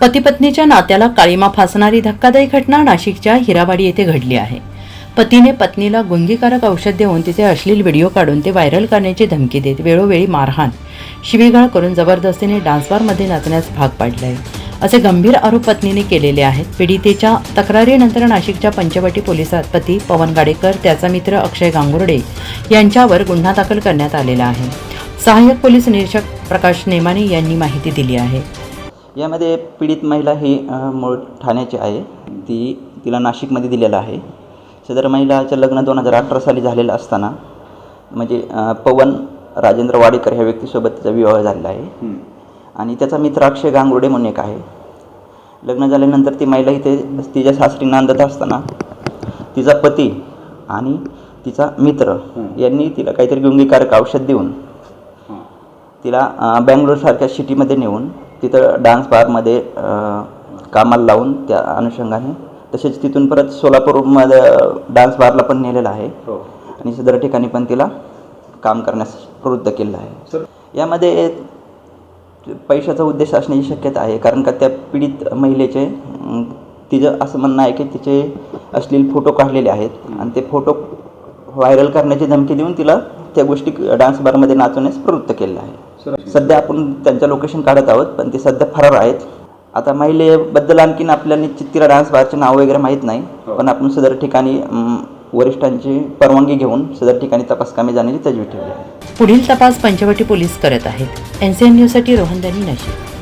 पतीपत्नीच्या नात्याला काळीमा फासणारी धक्कादायी घटना नाशिकच्या हिरावाडी येथे घडली आहे. पतीने पत्नीला गुंगीकारक औषध देऊन तिचे अश्लील व्हिडिओ काढून ते व्हायरल करण्याची धमकी देत वेळोवेळी मारहाण शिवीगाळ करून जबरदस्तीने डान्सबारमध्ये नाचण्यास भाग पाडला आहे असे गंभीर आरोप पत्नीने केलेले आहेत. पीडितेच्या तक्रारीनंतर नाशिकच्या पंचवटी पोलिसात पती पवन गाडेकर त्याचा मित्र अक्षय गांगुर्डे यांच्यावर गुन्हा दाखल करण्यात आलेला आहे. सहाय्यक पोलीस निरीक्षक प्रकाश नेमाने यांनी माहिती दिली आहे. यामध्ये पीडित महिला ही मूळ ठाण्याची आहे. ती तिला नाशिकमध्ये दिलेलं आहे. सदर महिलाचं लग्न दोन हजार अठरा साली झालेलं असताना म्हणजे पवन राजेंद्र वाडेकर ह्या व्यक्तीसोबत तिचा विवाह झालेला आहे. आणि त्याचा मित्र अक्षय गांगुर्डे म्हणून एक आहे. लग्न झाल्यानंतर ती महिला इथे तिच्या सासरी नांदत असताना तिचा पती आणि तिचा मित्र यांनी तिला काहीतरी गुंगीकारक औषध देऊन तिला बँगलोरसारख्या सिटीमध्ये नेऊन तिथं डान्स बारमध्ये कामाला लावून त्या अनुषंगाने तसेच तिथून परत सोलापूरमध्ये डान्स बारला पण नेलेलं आहे. आणि सदर ठिकाणी पण तिला काम करण्यास प्रवृत्त केलेलं आहे. यामध्ये पैशाचा उद्देश असण्याची शक्यता आहे कारण का त्या पीडित महिलेचे तिचं असं म्हणणं आहे की तिचे अश्लील फोटो काढलेले आहेत आणि ते फोटो व्हायरल करण्याची धमकी देऊन तिला त्या गोष्टी डान्स बारमध्ये नाचवण्यास प्रवृत्त केलेलं आहे. सध्या आपण त्यांचं लोकेशन काढत आहोत पण ते सध्या फरार आहेत. आता महिलेबद्दल आणखीन आपल्याला निश्चित तिला डान्स बारचे नाव वगैरे माहीत नाही पण आपण सदर ठिकाणी वरिष्ठांची परवानगी घेऊन सदर ठिकाणी तपास कामे जाण्याची तजवीज ठेवली आहे. पुढील तपास पंचवटी पोलीस करत आहेत. एन सी एन न्यूजसाठी रोहन दानी नाशिक.